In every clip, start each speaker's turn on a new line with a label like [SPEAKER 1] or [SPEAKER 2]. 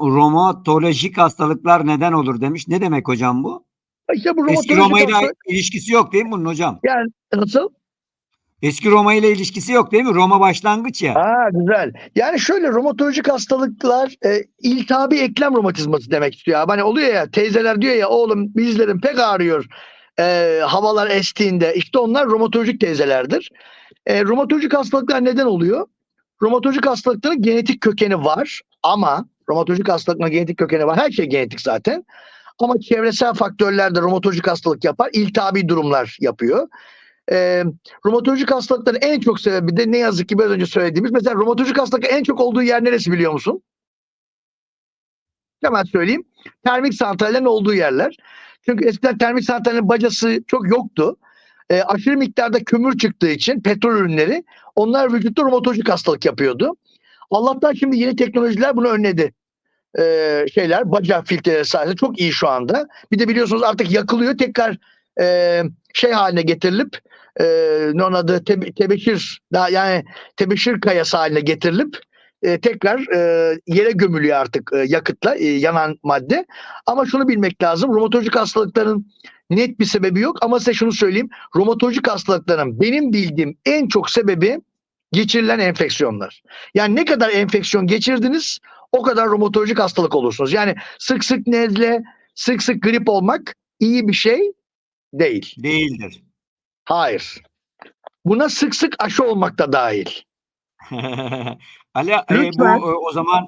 [SPEAKER 1] romatolojik hastalıklar neden olur demiş. Ne demek hocam bu?
[SPEAKER 2] İşte bu
[SPEAKER 1] Eski Roma ile
[SPEAKER 2] hastalık-
[SPEAKER 1] ilişkisi yok değil mi bunun hocam?
[SPEAKER 2] yani nasıl?
[SPEAKER 1] Eski Roma ile ilişkisi yok değil mi? Roma başlangıç ya.
[SPEAKER 2] Ha güzel. Yani şöyle romatolojik hastalıklar e, iltihabi eklem romatizması demek istiyor. Hani oluyor ya teyzeler diyor ya oğlum bizlerim pek ağrıyor e, havalar estiğinde. İşte onlar romatolojik teyzelerdir. E, romatolojik hastalıklar neden oluyor? Romatolojik hastalıkların genetik kökeni var ama romatolojik hastalıkların genetik kökeni var. Her şey genetik zaten. Ama çevresel faktörler de romatolojik hastalık yapar. İltihabi durumlar yapıyor. E, romatolojik hastalıkların en çok sebebi de ne yazık ki biraz önce söylediğimiz. Mesela romatolojik hastalık en çok olduğu yer neresi biliyor musun? Hemen söyleyeyim. Termik santrallerin olduğu yerler. Çünkü eskiden termik santrallerin bacası çok yoktu. E, aşırı miktarda kömür çıktığı için petrol ürünleri onlar vücutta romatolojik hastalık yapıyordu. Allah'tan şimdi yeni teknolojiler bunu önledi. E, şeyler baca filtreleri sayesinde çok iyi şu anda. Bir de biliyorsunuz artık yakılıyor tekrar e, şey haline getirilip e, ne onun adı Tebe- tebeşir daha yani tebeşir kayası haline getirilip e, tekrar e, yere gömülüyor artık e, yakıtla e, yanan madde. Ama şunu bilmek lazım. Romatolojik hastalıkların net bir sebebi yok ama size şunu söyleyeyim. Romatolojik hastalıkların benim bildiğim en çok sebebi geçirilen enfeksiyonlar. Yani ne kadar enfeksiyon geçirdiniz o kadar romatolojik hastalık olursunuz. Yani sık sık nezle, sık sık grip olmak iyi bir şey değil.
[SPEAKER 1] Değildir.
[SPEAKER 2] Hayır. Buna sık sık aşı olmak da dahil.
[SPEAKER 1] Ali e, bu e, o zaman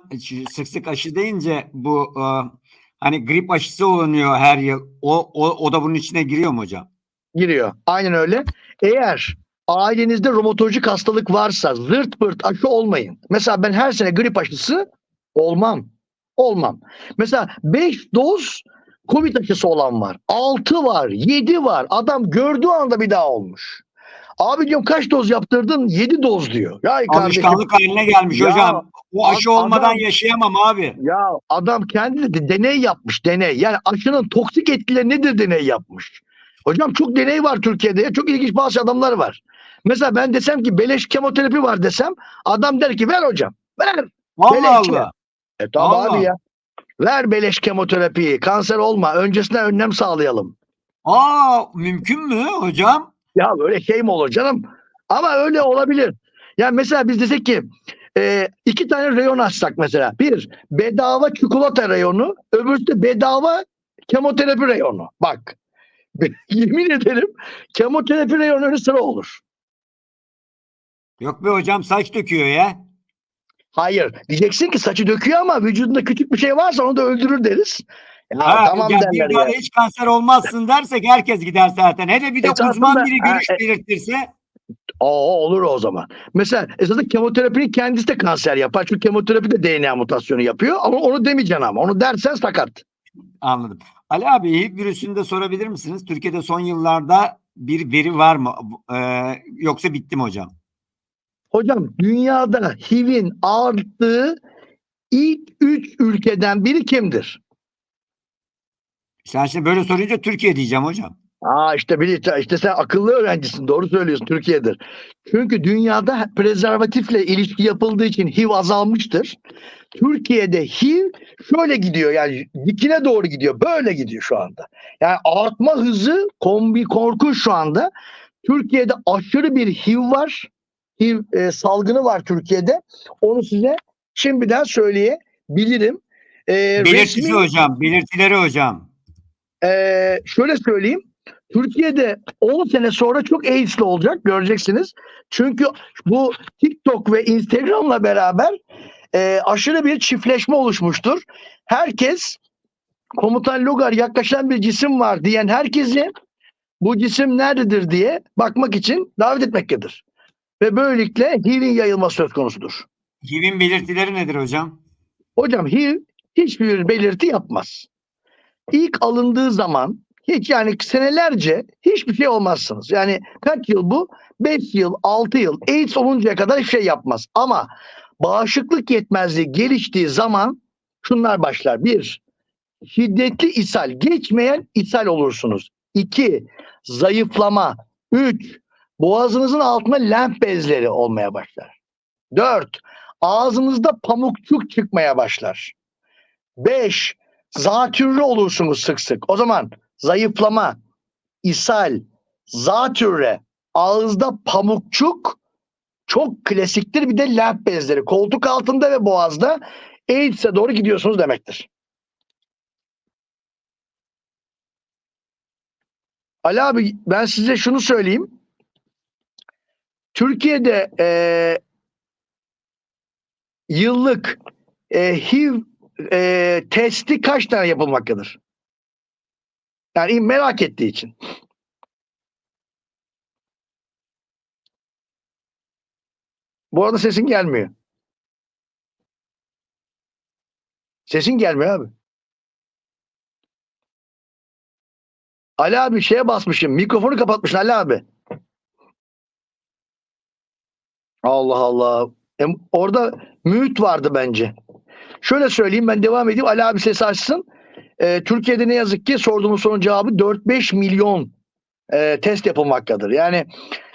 [SPEAKER 1] sık sık aşı deyince bu e, hani grip aşısı olunuyor her yıl. O, o o da bunun içine giriyor mu hocam?
[SPEAKER 2] Giriyor. Aynen öyle. Eğer ailenizde romatolojik hastalık varsa zırt pırt aşı olmayın. Mesela ben her sene grip aşısı olmam. Olmam. Mesela 5 doz Covid aşısı olan var. 6 var. 7 var. Adam gördüğü anda bir daha olmuş. Abi diyorum kaç doz yaptırdın? 7 doz diyor. Ya kardeşim
[SPEAKER 1] Alışkanlık haline gelmiş
[SPEAKER 2] Ya,
[SPEAKER 1] hocam. O aşı
[SPEAKER 2] ad-
[SPEAKER 1] olmadan
[SPEAKER 2] adam-
[SPEAKER 1] yaşayamam abi.
[SPEAKER 2] Ya adam kendi de deney yapmış deney. Yani aşının toksik etkileri nedir deney yapmış. Hocam çok deney var Türkiye'de. ya. Çok ilginç bazı adamlar var. Mesela ben desem ki beleş kemoterapi var desem adam der ki ver hocam. Ver.
[SPEAKER 1] Allah
[SPEAKER 2] Beleşçe.
[SPEAKER 1] Allah.
[SPEAKER 2] E tamam abi ya. Ver beleş kemoterapiyi. Kanser olma. Öncesinden önlem sağlayalım.
[SPEAKER 1] Aa mümkün mü hocam?
[SPEAKER 2] Ya böyle şey mi olur canım? Ama öyle olabilir. Yani mesela biz desek ki e, iki tane reyon açsak mesela. Bir bedava çikolata reyonu, öbürsü de bedava kemoterapi reyonu. Bak yemin ederim kemoterapi reyonu sıra olur.
[SPEAKER 1] Yok be hocam saç döküyor ya.
[SPEAKER 2] Hayır. Diyeceksin ki saçı döküyor ama vücudunda küçük bir şey varsa onu da öldürür deriz. Ya
[SPEAKER 1] Ha,
[SPEAKER 2] tamam
[SPEAKER 1] ya
[SPEAKER 2] derler ya.
[SPEAKER 1] hiç kanser olmazsın dersek herkes gider zaten. Hele bir de
[SPEAKER 2] Esasında-
[SPEAKER 1] uzman biri
[SPEAKER 2] ha,
[SPEAKER 1] görüş
[SPEAKER 2] e-
[SPEAKER 1] belirtirse
[SPEAKER 2] Oo, olur o zaman. Mesela esasında kemoterapinin kendisi de kanser yapar. Çünkü kemoterapi de DNA mutasyonu yapıyor. Ama onu demeyeceksin ama. Onu dersen sakat.
[SPEAKER 1] anladım. Ali abi HIV virüsünü de sorabilir misiniz? Türkiye'de son yıllarda bir veri var mı? Ee, yoksa bitti mi hocam?
[SPEAKER 2] Hocam dünyada HIV'in arttığı ilk üç ülkeden biri kimdir?
[SPEAKER 1] Sen şimdi böyle sorunca Türkiye diyeceğim hocam.
[SPEAKER 2] Aa işte bir işte sen akıllı öğrencisin. Doğru söylüyorsun. Türkiye'dir. Çünkü dünyada prezervatifle ilişki yapıldığı için HIV azalmıştır. Türkiye'de HIV şöyle gidiyor yani dikine doğru gidiyor. Böyle gidiyor şu anda. Yani artma hızı kombi korkunç şu anda. Türkiye'de aşırı bir HIV var. HIV e, salgını var Türkiye'de. Onu size şimdiden söyleyebilirim. E,
[SPEAKER 1] Belirtisi
[SPEAKER 2] resmi-
[SPEAKER 1] hocam, belirtileri hocam.
[SPEAKER 2] ee, şöyle söyleyeyim. Türkiye'de 10 sene sonra çok AIDS'li olacak göreceksiniz. Çünkü bu TikTok ve Instagram'la beraber e, aşırı bir çiftleşme oluşmuştur. Herkes komutan Logar yaklaşan bir cisim var diyen herkesi bu cisim nerededir diye bakmak için davet etmektedir. Ve böylelikle HIV'in yayılması söz konusudur.
[SPEAKER 1] HIV'in belirtileri nedir hocam?
[SPEAKER 2] Hocam HIV hiçbir belirti yapmaz. İlk alındığı zaman hiç yani senelerce hiçbir şey olmazsınız. Yani kaç yıl bu? 5 yıl, 6 yıl. AIDS oluncaya kadar hiçbir şey yapmaz. Ama bağışıklık yetmezliği geliştiği zaman şunlar başlar. Bir, şiddetli ishal, geçmeyen ishal olursunuz. İki, zayıflama. Üç, boğazınızın altına lenf bezleri olmaya başlar. Dört, ağzınızda pamukçuk çıkmaya başlar. Beş, zatürre olursunuz sık sık. O zaman zayıflama, ishal, zatürre, ağızda pamukçuk çok klasiktir. Bir de lenf bezleri. Koltuk altında ve boğazda AIDS'e doğru gidiyorsunuz demektir. Ali abi ben size şunu söyleyeyim. Türkiye'de eee, yıllık eee, HIV eee, testi kaç tane yapılmaktadır? Yani merak ettiği için. Bu arada sesin gelmiyor. Sesin gelmiyor abi. Ali abi şeye basmışım. Mikrofonu kapatmışsın Ali abi. Allah Allah. E, orada mühit vardı bence. Şöyle söyleyeyim ben devam edeyim. Ali abi ses açsın. E, Türkiye'de ne yazık ki sorduğumuz sorunun cevabı 4-5 milyon e, test yapılmaktadır. Yani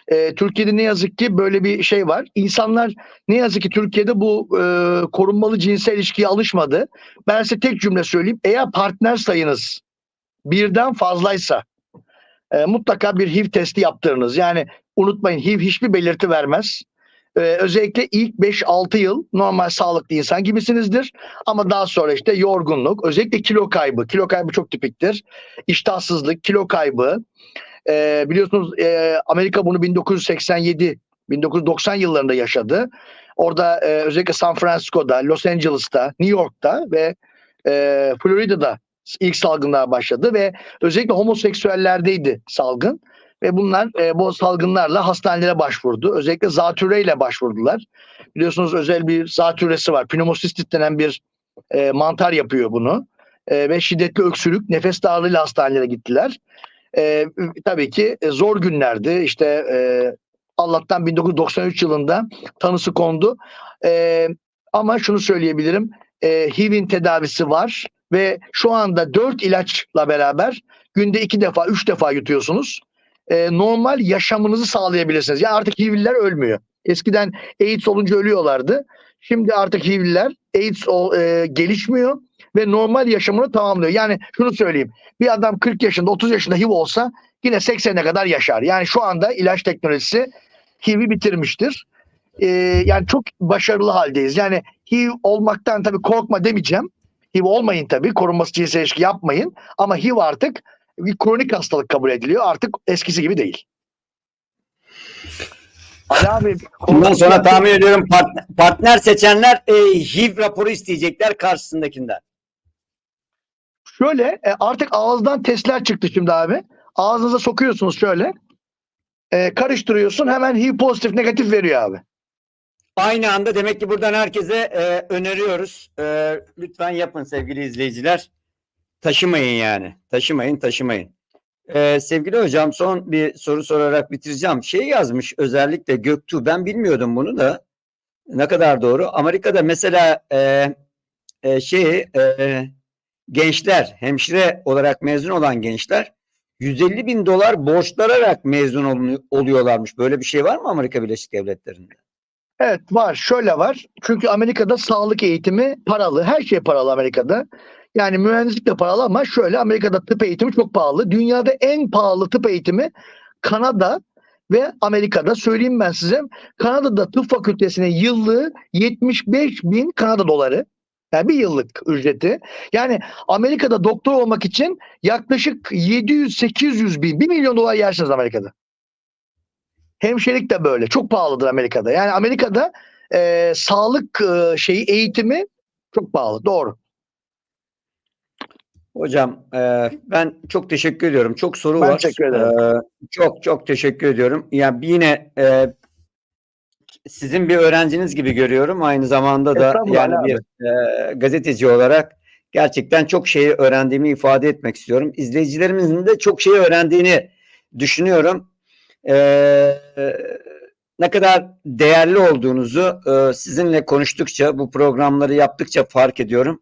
[SPEAKER 2] e, Türkiye'de ne yazık ki böyle bir şey var. İnsanlar ne yazık ki Türkiye'de bu e, korunmalı cinsel ilişkiye alışmadı. Ben size tek cümle söyleyeyim. Eğer partner sayınız birden fazlaysa e, mutlaka bir HIV testi yaptırınız. Yani unutmayın HIV hiçbir belirti vermez. E, özellikle ilk 5-6 yıl normal sağlıklı insan gibisinizdir. Ama daha sonra işte yorgunluk, özellikle kilo kaybı. Kilo kaybı çok tipiktir. İştahsızlık, kilo kaybı. E, biliyorsunuz e, Amerika bunu 1987 1990 yıllarında yaşadı. Orada e, özellikle San Francisco'da, Los Angeles'ta, New York'ta ve e, Florida'da ilk salgınlar başladı ve özellikle homoseksüellerdeydi salgın ve bunlar e, bu salgınlarla hastanelere başvurdu. Özellikle zatürreyle başvurdular. Biliyorsunuz özel bir zatürresi var. Pneumocystis denen bir e, mantar yapıyor bunu. E, ve şiddetli öksürük, nefes darlığıyla hastanelere gittiler. E, tabii ki e, zor günlerdi. İşte e, Allah'tan 1993 yılında tanısı kondu. E, ama şunu söyleyebilirim. E, HIV'in tedavisi var ve şu anda 4 ilaçla beraber günde 2 defa 3 defa yutuyorsunuz. E, normal yaşamınızı sağlayabilirsiniz. Yani artık HIV'liler ölmüyor. Eskiden AIDS olunca ölüyorlardı. Şimdi artık HIV'liler AIDS ol- e, gelişmiyor ve normal yaşamını tamamlıyor. Yani şunu söyleyeyim. Bir adam 40 yaşında 30 yaşında HIV olsa yine 80'e kadar yaşar. Yani şu anda ilaç teknolojisi HIV'i bitirmiştir. E, yani çok başarılı haldeyiz. Yani HIV olmaktan tabii korkma demeyeceğim. HIV olmayın tabii. Korunması cinsel ilişki yapmayın. Ama HIV artık bir kronik hastalık kabul ediliyor. Artık eskisi gibi değil. Ali abi
[SPEAKER 1] Bundan sonra tahmin ediyorum part- partner seçenler e, HIV raporu isteyecekler karşısındakinden.
[SPEAKER 2] şöyle e, artık ağızdan testler çıktı şimdi abi. Ağzınıza sokuyorsunuz şöyle. E, karıştırıyorsun hemen HIV pozitif negatif veriyor abi.
[SPEAKER 1] Aynı anda demek ki buradan herkese e, öneriyoruz. E, lütfen yapın sevgili izleyiciler. Taşımayın yani. Taşımayın, taşımayın. E, sevgili hocam son bir soru sorarak bitireceğim. Şey yazmış özellikle Göktuğ. Ben bilmiyordum bunu da. Ne kadar doğru. Amerika'da mesela e, e, şey e, gençler, hemşire olarak mezun olan gençler 150 bin dolar borçlanarak mezun olu- oluyorlarmış. Böyle bir şey var mı Amerika Birleşik Devletleri'nde?
[SPEAKER 2] Evet var. Şöyle var. Çünkü Amerika'da sağlık eğitimi paralı. Her şey paralı Amerika'da. Yani mühendislik de paralı ama şöyle Amerika'da tıp eğitimi çok pahalı. Dünyada en pahalı tıp eğitimi Kanada ve Amerika'da. Söyleyeyim ben size. Kanada'da tıp fakültesine yıllığı 75 bin Kanada doları. Yani bir yıllık ücreti. Yani Amerika'da doktor olmak için yaklaşık 700-800 bin, 1 milyon dolar yersiniz Amerika'da. Hemşirelik de böyle. Çok pahalıdır Amerika'da. Yani Amerika'da e, sağlık e, şeyi eğitimi çok pahalı. Doğru.
[SPEAKER 1] Hocam e, ben çok teşekkür ediyorum. Çok soru
[SPEAKER 2] Ben
[SPEAKER 1] var.
[SPEAKER 2] teşekkür ederim.
[SPEAKER 1] E, çok çok teşekkür ediyorum. Yani yine e, sizin bir öğrenciniz gibi görüyorum. Aynı zamanda da
[SPEAKER 2] Estağfurullah
[SPEAKER 1] yani
[SPEAKER 2] Ali
[SPEAKER 1] bir e, gazeteci olarak gerçekten çok şeyi öğrendiğimi ifade etmek istiyorum. İzleyicilerimizin de çok şeyi öğrendiğini düşünüyorum. E, ne kadar değerli olduğunuzu e, sizinle konuştukça, bu programları yaptıkça fark ediyorum.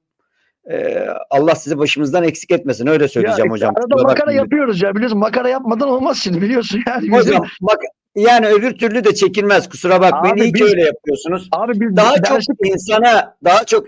[SPEAKER 1] Ee, Allah sizi başımızdan eksik etmesin. Öyle söyleyeceğim
[SPEAKER 2] Ya,
[SPEAKER 1] hocam.
[SPEAKER 2] Arada makara
[SPEAKER 1] bakmayın.
[SPEAKER 2] yapıyoruz ya biliyorsun. Makara yapmadan olmaz şimdi biliyorsun yani. Bizim,
[SPEAKER 1] Hocam bak yani öbür türlü de çekilmez. Kusura bakmayın.
[SPEAKER 2] Abi
[SPEAKER 1] İyi ki
[SPEAKER 2] biz-
[SPEAKER 1] öyle yapıyorsunuz.
[SPEAKER 2] abi biz
[SPEAKER 1] Daha çok insana, daha çok